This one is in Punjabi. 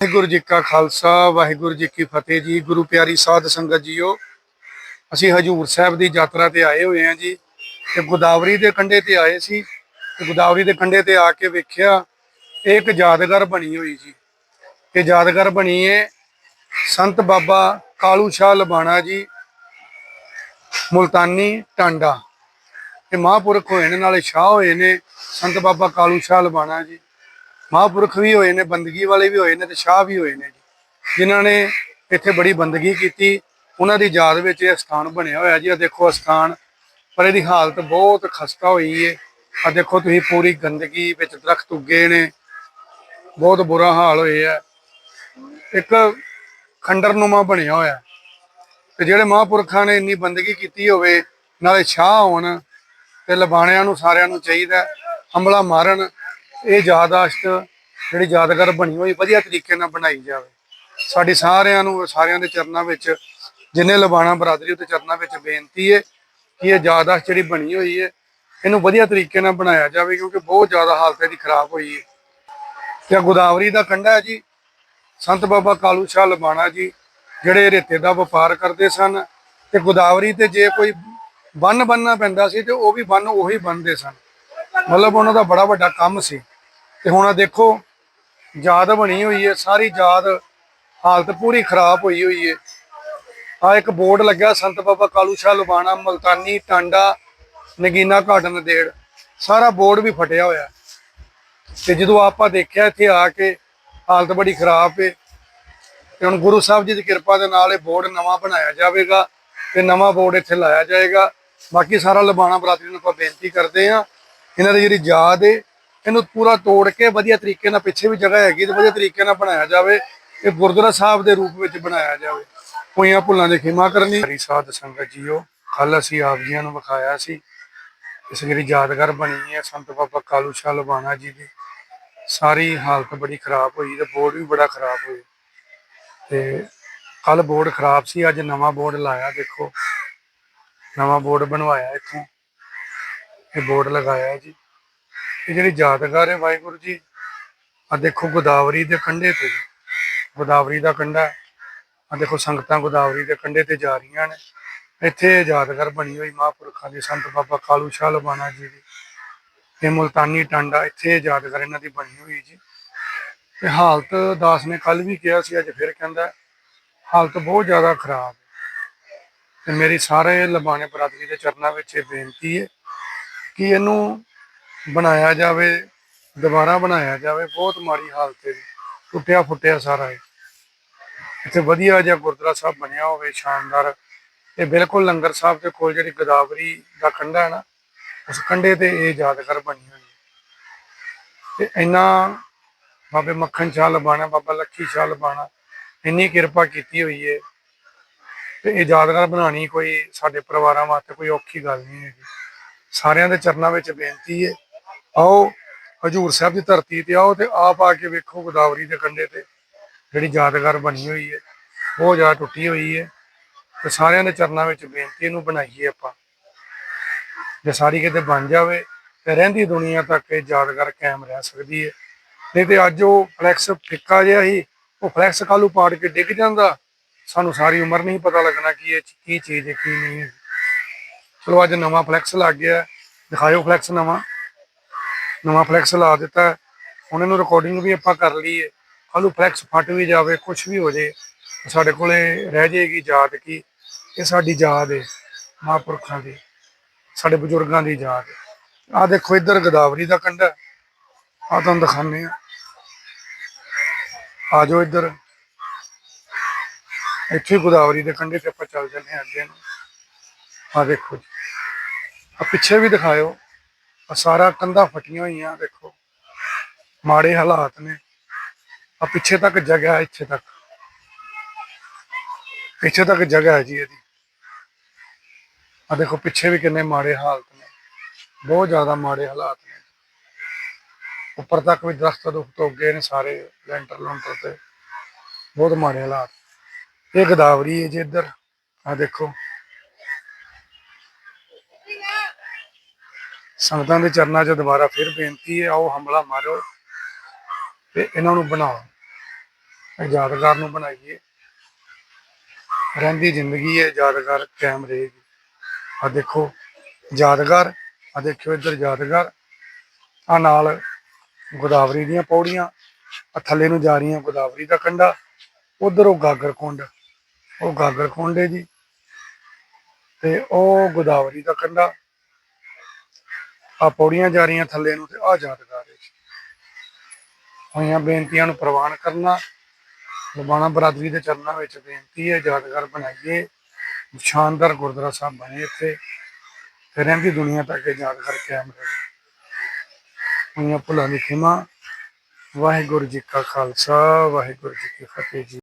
ਵਾਹਿਗੁਰੂ ਜੀ ਕਾ ਖਾਲਸਾ, ਵਾਹਿਗੁਰੂ ਜੀ ਕੀ ਫਤਿਹ ਜੀ। ਗੁਰੂ ਪਿਆਰੀ ਸਾਧ ਸੰਗਤ ਜੀਓ, ਅਸੀਂ ਹਜੂਰ ਸਾਹਿਬ ਦੀ ਯਾਤਰਾ ਤੇ ਆਏ ਹੋਏ ਹਾਂ ਜੀ ਤੇ ਗੋਦਾਵਰੀ ਦੇ ਕੰਢੇ ਤੇ ਆਏ ਸੀ ਤੇ ਗੋਦਾਵਰੀ ਦੇ ਕੰਢੇ ਤੇ ਆ ਕੇ ਵੇਖਿਆ, ਇਹ ਇੱਕ ਯਾਦਗਾਰ ਬਣੀ ਹੋਈ ਜੀ। ਇਹ ਯਾਦਗਾਰ ਬਣੀ ਹੈ ਸੰਤ ਬਾਬਾ ਕਾਲੂ ਸ਼ਾਹ ਲਬਾਣਾ ਜੀ, ਮੁਲਤਾਨੀ ਟਾਂਡਾ। ਇਹ ਮਹਾਂਪੁਰਖ ਹੋਏ ਨੇ, ਨਾਲੇ ਸ਼ਾਹ ਹੋਏ ਨੇ ਸੰਤ ਬਾਬਾ ਕਾਲੂ ਸ਼ਾਹ ਲਬਾਣਾ ਜੀ। ਮਹਾਂਪੁਰਖ ਵੀ ਹੋਏ ਨੇ, ਬੰਦਗੀ ਵਾਲੇ ਵੀ ਹੋਏ ਨੇ ਤੇ ਸ਼ਾਹ ਵੀ ਹੋਏ ਨੇ ਜੀ। ਜਿਨ੍ਹਾਂ ਨੇ ਇੱਥੇ ਬੜੀ ਬੰਦਗੀ ਕੀਤੀ। ਉਹਨਾਂ ਦੀ ਯਾਦ ਵਿੱਚ ਇਹ ਸਥਾਨ ਬਣਿਆ ਹੋਇਆ ਜੀ। ਆ ਦੇਖੋ ਇਹ ਸਥਾਨ ਪਰ ਇਹਦੀ ਹਾਲਤ ਬਹੁਤ ਖਸਤਾ ਹੋਈ ਏ। ਆ ਦੇਖੋ ਤੁਸੀਂ ਪੂਰੀ ਗੰਦਗੀ ਵਿੱਚ ਦਰਖਤ ਉੱਗੇ ਨੇ। ਬਹੁਤ ਬੁਰਾ ਹਾਲ ਹੋਇਆ ਇੱਕ ਖੰਡਰਨੁਮਾ ਬਣਿਆ ਹੋਇਆ। ਤੇ ਜਿਹੜੇ ਮਹਾਂਪੁਰਖਾਂ ਨੇ ਇੰਨੀ ਬੰਦਗੀ ਕੀਤੀ ਹੋਵੇ, ਨਾਲੇ ਸ਼ਾਹ ਹੋਣ ਤੇ ਲਬਾਣਿਆਂ ਨੂੰ, ਸਾਰਿਆਂ ਨੂੰ ਚਾਹੀਦਾ ਹਮਲਾ ਮਾਰਨ ਇਹ ਯਾਦਾਸ਼ਤ ਜਿਹੜੀ ਯਾਦਗਾਰ ਬਣੀ ਹੋਈ, ਵਧੀਆ ਤਰੀਕੇ ਨਾਲ ਬਣਾਈ ਜਾਵੇ। ਸਾਡੀ ਸਾਰਿਆਂ ਨੂੰ, ਸਾਰਿਆਂ ਦੇ ਚਰਨਾਂ ਵਿੱਚ ਜਿੰਨੇ ਲਬਾਣਾ ਬਰਾਦਰੀ ਉਹਦੇ ਚਰਨਾਂ ਵਿੱਚ ਬੇਨਤੀ ਹੈ ਕਿ ਇਹ ਯਾਦਾਸ਼ਤ ਜਿਹੜੀ ਬਣੀ ਹੋਈ ਹੈ, ਇਹਨੂੰ ਵਧੀਆ ਤਰੀਕੇ ਨਾਲ ਬਣਾਇਆ ਜਾਵੇ, ਕਿਉਂਕਿ ਬਹੁਤ ਜ਼ਿਆਦਾ ਹਾਲਤ ਇਹਦੀ ਖਰਾਬ ਹੋਈ ਹੈ। ਤੇ ਗੋਦਾਵਰੀ ਦਾ ਕੰਢਾ ਹੈ ਜੀ। ਸੰਤ ਬਾਬਾ ਕਾਲੂ ਸ਼ਾਹ ਲਬਾਣਾ ਜੀ ਜਿਹੜੇ ਰੇਤੇ ਦਾ ਵਪਾਰ ਕਰਦੇ ਸਨ ਤੇ ਗੋਦਾਵਰੀ ਤੇ ਜੇ ਕੋਈ ਬੰਨ ਬੰਨਣਾ ਪੈਂਦਾ ਸੀ ਤੇ ਉਹ ਵੀ ਬੰਨ ਉਹੀ ਬੰਨਦੇ ਸਨ। ਮਤਲਬ ਉਹਨਾਂ ਦਾ ਬੜਾ ਵੱਡਾ ਕੰਮ ਸੀ। ਤੇ ਹੁਣ ਆ ਦੇਖੋ, ਯਾਦ ਬਣੀ ਹੋਈ ਹੈ, ਸਾਰੀ ਯਾਦ, ਹਾਲਤ ਪੂਰੀ ਖਰਾਬ ਹੋਈ ਹੋਈ ਹੈ। ਆ ਇੱਕ ਬੋਰਡ ਲੱਗਿਆ, ਸੰਤ ਬਾਬਾ ਕਾਲੂ ਸ਼ਾਹ ਲੁਬਾਣਾ, ਮਲਤਾਨੀ, ਟਾਂਡਾ, ਨਗੀਨਾ ਘਾਟ ਨਦੇੜ ਸਾਰਾ ਬੋਰਡ ਵੀ ਫਟਿਆ ਹੋਇਆ। ਹੈ। ਤੇ ਜਦੋਂ ਆਪਾਂ ਦੇਖਿਆ, ਇੱਥੇ ਆ ਕੇ ਹਾਲਤ ਬੜੀ ਖਰਾਬ ਹੈ। ਤੇ ਹੁਣ ਗੁਰੂ ਸਾਹਿਬ ਜੀ ਦੀ ਕਿਰਪਾ ਦੇ ਨਾਲ ਇਹ ਬੋਰਡ ਨਵਾਂ ਬਣਾਇਆ ਜਾਵੇਗਾ ਤੇ ਨਵਾਂ ਬੋਰਡ ਇੱਥੇ ਲਾਇਆ ਜਾਏਗਾ। ਬਾਕੀ ਸਾਰਾ ਲਬਾਣਾ ਬਰਾਦਰੀ ਨੂੰ ਆਪਾਂ ਬੇਨਤੀ ਕਰਦੇ ਆ ਇਹਨਾਂ ਦੀ ਜਿਹੜੀ ਯਾਦ ਹੈ ਇਹਨੂੰ ਪੂਰਾ ਤੋੜ ਕੇ ਵਧੀਆ ਤਰੀਕੇ ਨਾਲ ਪਿੱਛੇ ਵੀ ਜਗ੍ਹਾ ਹੈਗੀ ਤੇ ਵਧੀਆ ਤਰੀਕੇ ਨਾਲ ਬਣਾਇਆ ਜਾਵੇ ਇਹ ਗੁਰਦੁਆਰਾ ਸਾਹਿਬ ਦੇ ਰੂਪ ਵਿੱਚ ਬਣਾਇਆ ਜਾਵੇ। ਹੋਈਆਂ ਭੁੱਲਾਂ ਦੀ ਖਿਮਾ ਕਰਨੀ। ਹਰੀ ਸਾਧ ਸੰਗਤ ਜੀਓ ਕੱਲ ਅਸੀਂ ਆਪ ਜੀਆਂ ਨੂੰ ਵਿਖਾਇਆ ਸੀ। ਇਸ ਜਿਹੜੀ ਯਾਦਗਾਰ ਬਣੀ ਹੈ, ਸੰਤ ਬਾਬਾ ਕਾਲੂ ਸ਼ਾਹ ਲਬਾਣਾ ਜੀ ਦੀ। ਸਾਰੀ ਹਾਲਤ ਬੜੀ ਖਰਾਬ ਹੋਈ ਤੇ ਬੋਰਡ ਵੀ ਬੜਾ ਖਰਾਬ ਹੋਇਆ। ਤੇ ਕੱਲ ਬੋਰਡ ਖਰਾਬ ਸੀ, ਅੱਜ ਨਵਾਂ ਬੋਰਡ ਲਾਇਆ ਦੇਖੋ। ਨਵਾਂ ਬੋਰਡ ਬਣਵਾਇਆ ਇੱਥੋਂ। ਇਹ ਬੋਰਡ ਲਗਾਇਆ ਜੀ। ਇਹ ਜਿਹੜੀ ਯਾਦਗਾਰ ਹੈ ਵਾਹਿਗੁਰੂ ਜੀ ਆ ਦੇਖੋ ਗੋਦਾਵਰੀ ਦੇ ਕੰਢੇ ਤੇ। ਗੋਦਾਵਰੀ ਦਾ ਕੰਢਾ ਆ ਦੇਖੋ ਸੰਗਤਾਂ ਗੋਦਾਵਰੀ ਦੇ ਕੰਢੇ ਤੇ ਜਾ ਰਹੀਆਂ ਨੇ। ਇੱਥੇ ਯਾਦਗਾਰ ਬਣੀ ਹੋਈ ਮਹਾਂਪੁਰਖਾਂ ਦੀ, ਸੰਤ ਬਾਬਾ ਕਾਲੂ ਸ਼ਾਹ ਲਬਾਣਾ ਜੀ ਦੀ। ਇਹ ਮੁਲਤਾਨੀ ਟਾਂਡਾ, ਇੱਥੇ ਇਹ ਯਾਦਗਾਰ ਇਹਨਾਂ ਦੀ ਬਣੀ ਹੋਈ ਜੀ। ਤੇ ਹਾਲਤ ਦਾਸ ਨੇ ਕੱਲ ਵੀ ਕਿਹਾ ਸੀ, ਅੱਜ ਫਿਰ ਕਹਿੰਦਾ ਹਾਲਤ ਬਹੁਤ ਜ਼ਿਆਦਾ ਖਰਾਬ ਹੈ। ਤੇ ਮੇਰੀ ਸਾਰੇ ਲਬਾਣੇ ਬਰਾਦਰੀ ਦੇ ਚਰਨਾਂ ਵਿੱਚ ਇਹ ਬੇਨਤੀ ਹੈ ਕਿ ਇਹਨੂੰ ਬਣਾਇਆ ਜਾਵੇ, ਦੁਬਾਰਾ ਬਣਾਇਆ ਜਾਵੇ, ਬਹੁਤ ਮਾੜੀ ਹਾਲਤ ਹੈ ਟੁੱਟਿਆ ਫੁੱਟਿਆ ਸਾਰਾ ਹੈ ਇੱਥੇ ਵਧੀਆ ਜਿਹਾ ਗੁਰਦੁਆਰਾ ਸਾਹਿਬ ਬਣਿਆ ਹੋਵੇ, ਸ਼ਾਨਦਾਰ। ਇਹ ਬਿਲਕੁਲ ਲੰਗਰ ਸਾਹਿਬ ਦੇ ਕੋਲ ਜਿਹੜੀ ਗੋਦਾਵਰੀ ਦਾ ਕੰਢਾ ਹੈ ਨਾ, ਉਸ ਕੰਢੇ ਤੇ ਇਹ ਯਾਦਗਾਰ ਬਣੀ ਹੋਈ ਹੈ। ਤੇ ਇੰਨਾ ਬਾਬੇ ਮੱਖਣ ਸ਼ਾਹ ਲਬਾਣਾ, ਬਾਬਾ ਲੱਖੀ ਸ਼ਾਹ ਲਬਾਣਾ, ਇੰਨੀ ਕਿਰਪਾ ਕੀਤੀ ਹੋਈ ਹੈ। ਤੇ ਇਹ ਯਾਦਗਾਰ ਬਣਾਉਣੀ ਕੋਈ ਸਾਡੇ ਪਰਿਵਾਰਾਂ ਵਾਸਤੇ ਕੋਈ ਔਖੀ ਗੱਲ ਨਹੀਂ ਹੈਗੀ। ਸਾਰਿਆਂ ਦੇ ਚਰਨਾਂ ਵਿੱਚ ਬੇਨਤੀ ਹੈ ਆਓ, ਹਜੂਰ ਸਾਹਿਬ ਦੀ ਧਰਤੀ ਤੇ ਆਓ ਤੇ ਆਪ ਆ ਕੇ ਵੇਖੋ ਗੋਦਾਵਰੀ ਦੇ ਕੰਢੇ ਤੇ ਜਿਹੜੀ ਯਾਦਗਾਰ ਬਣੀ ਹੋਈ ਹੈ। ਉਹ ਜ਼ਿਆਦਾ ਟੁੱਟੀ ਹੋਈ ਹੈ ਤੇ ਸਾਰਿਆਂ ਦੇ ਚਰਨਾਂ ਵਿੱਚ ਬੇਨਤੀ ਇਹਨੂੰ ਬਣਾਈਏ ਆਪਾਂ। ਜੇ ਸਾਰੀ ਕਿਤੇ ਬਣ ਜਾਵੇ ਤੇ ਰਹਿੰਦੀ ਦੁਨੀਆ ਤੱਕ ਇਹ ਯਾਦਗਾਰ ਕਾਇਮ ਰਹਿ ਸਕਦੀ ਹੈ। ਨਹੀਂ ਤੇ ਅੱਜ ਉਹ ਫਲੈਕਸ ਫਿੱਕਾ ਜਿਹਾ ਹੀ ਉਹ ਫਲੈਕਸ ਕਾਲੂ ਪਾੜ ਕੇ ਡਿੱਗ ਜਾਂਦਾ। ਸਾਨੂੰ ਸਾਰੀ ਉਮਰ ਨਹੀਂ ਪਤਾ ਲੱਗਣਾ ਕਿ ਇਹ ਕੀ ਚੀਜ਼ ਹੈ, ਕੀ ਨਹੀਂ ਹੈ। ਚਲੋ ਅੱਜ ਨਵਾਂ ਫਲੈਕਸ ਲੱਗ ਗਿਆ। ਦਿਖਾਇਓ ਫਲੈਕਸ ਨਵਾਂ। ਨਵਾਂ ਫਲੈਕਸ ਲਾ ਦਿੱਤਾ ਹੈ। ਹੁਣ ਇਹਨੂੰ ਰਿਕਾਰਡਿੰਗ ਵੀ ਆਪਾਂ ਕਰ ਲਈ ਹੈ ਕੱਲ੍ਹ ਫਲੈਕਸ ਫਟ ਵੀ ਜਾਵੇ ਕੁਝ ਵੀ ਹੋ ਜੇ, ਸਾਡੇ ਕੋਲੇ ਰਹਿ ਜਾਏਗੀ ਯਾਦ ਕੀ। ਇਹ ਸਾਡੀ ਯਾਦ ਹੈ ਮਹਾਂਪੁਰਖਾਂ ਦੀ, ਸਾਡੇ ਬਜ਼ੁਰਗਾਂ ਦੀ ਯਾਦ ਹੈ ਆ ਦੇਖੋ ਇੱਧਰ ਗੋਦਾਵਰੀ ਦਾ ਕੰਢਾ ਆ ਤੁਹਾਨੂੰ ਦਿਖਾਉਂਦੇ ਆ ਆ ਜਾਓ ਇੱਧਰ। ਇੱਥੇ ਗੋਦਾਵਰੀ ਦੇ ਕੰਢੇ ਤੇ ਆਪਾਂ ਚੱਲ ਜੰਨੇ ਹਾਂ ਅੱਗੇ ਨੂੰ। ਆ ਦੇਖੋ ਜੀ। ਆ ਪਿੱਛੇ ਵੀ ਦਿਖਾਇਓ। ਆ ਸਾਰਾ ਕੰਧਾਂ ਫਟੀਆਂ ਹੋਈਆਂ, ਦੇਖੋ। ਮਾੜੇ ਹਾਲਾਤ ਨੇ। ਆ ਪਿੱਛੇ ਤੱਕ ਜਗ੍ਹਾ ਹੈ, ਇੱਥੇ ਤੱਕ। ਪਿੱਛੇ ਤੱਕ ਜਗ੍ਹਾ ਹੈ ਜੀ ਇਹਦੀ। ਆ ਦੇਖੋ, ਪਿੱਛੇ ਵੀ ਕਿੰਨੇ ਮਾੜੇ ਹਾਲਤ ਨੇ। ਬਹੁਤ ਜ਼ਿਆਦਾ ਮਾੜੇ ਹਾਲਾਤ ਨੇ। ਉੱਪਰ ਤੱਕ ਵੀ ਦਰਖਤ ਦੁਖਤ ਉੱਗੇ ਨੇ ਸਾਰੇ ਲੈਂਟਰ ਲੰਟਰ ਤੇ। ਬਹੁਤ ਮਾੜੇ ਹਾਲਾਤ। ਇਹ ਗਦਾਵਰੀ ਹੈ ਜੀ ਇੱਧਰ। ਆ ਦੇਖੋ। ਸੰਗਤਾਂ ਦੇ ਚਰਨਾਂ 'ਚ ਦੁਬਾਰਾ ਫਿਰ ਬੇਨਤੀ ਹੈ, ਆਓ ਹਮਲਾ ਮਾਰੋ ਤੇ ਇਹਨਾਂ ਨੂੰ ਬਣਾਓ। ਯਾਦਗਾਰ ਨੂੰ ਬਣਾਈਏ। ਰਹਿੰਦੀ ਜ਼ਿੰਦਗੀ ਹੈ ਯਾਦਗਾਰ ਕਾਇਮ ਰਹੇਗੀ। ਆ ਦੇਖੋ, ਯਾਦਗਾਰ ਆ ਦੇਖਿਓ ਇੱਧਰ ਯਾਦਗਾਰ। ਆ ਨਾਲ ਗੋਦਾਵਰੀ ਦੀਆਂ ਪੌੜੀਆਂ ਆ ਥੱਲੇ ਨੂੰ ਜਾ ਰਹੀਆਂ ਗੋਦਾਵਰੀ ਦਾ ਕੰਢਾ, ਉਧਰ ਉਹ ਗਾਗਰ ਕੁੰਡ, ਉਹ ਗਾਗਰ ਕੁੰਡ ਹੈ ਜੀ। ਤੇ ਉਹ ਗੋਦਾਵਰੀ ਦਾ ਕੰਡਾ ਆ ਪੌੜੀਆਂ ਜਾ ਰਹੀਆਂ ਥੱਲੇ ਨੂੰ ਤੇ ਆ ਯਾਦਗਾਰ ਹੈ ਹੋਈਆਂ ਬੇਨਤੀਆਂ ਨੂੰ ਪ੍ਰਵਾਨ ਕਰਨਾ ਲਬਾਣਾ ਬਰਾਦਰੀ ਦੇ ਚਰਨਾਂ ਵਿੱਚ ਬੇਨਤੀ ਹੈ, ਯਾਦਗਾਰ ਬਣਾਈਏ, ਸ਼ਾਨਦਾਰ ਗੁਰਦੁਆਰਾ ਸਾਹਿਬ ਬਣੇ ਇੱਥੇ। ਤੇ ਰਹਿੰਦੀ ਦੁਨੀਆ ਤੱਕ ਇਹ ਯਾਦਗਾਰ ਕਾਇਮ ਰਹੇ। ਹੋਈਆਂ ਭੁੱਲਾਂ ਦੀ ਖਿਮਾ। ਵਾਹਿਗੁਰੂ ਜੀ ਕਾ ਖਾਲਸਾ, ਵਾਹਿਗੁਰੂ ਜੀ ਕੀ ਫਤਿਹ ਜੀ।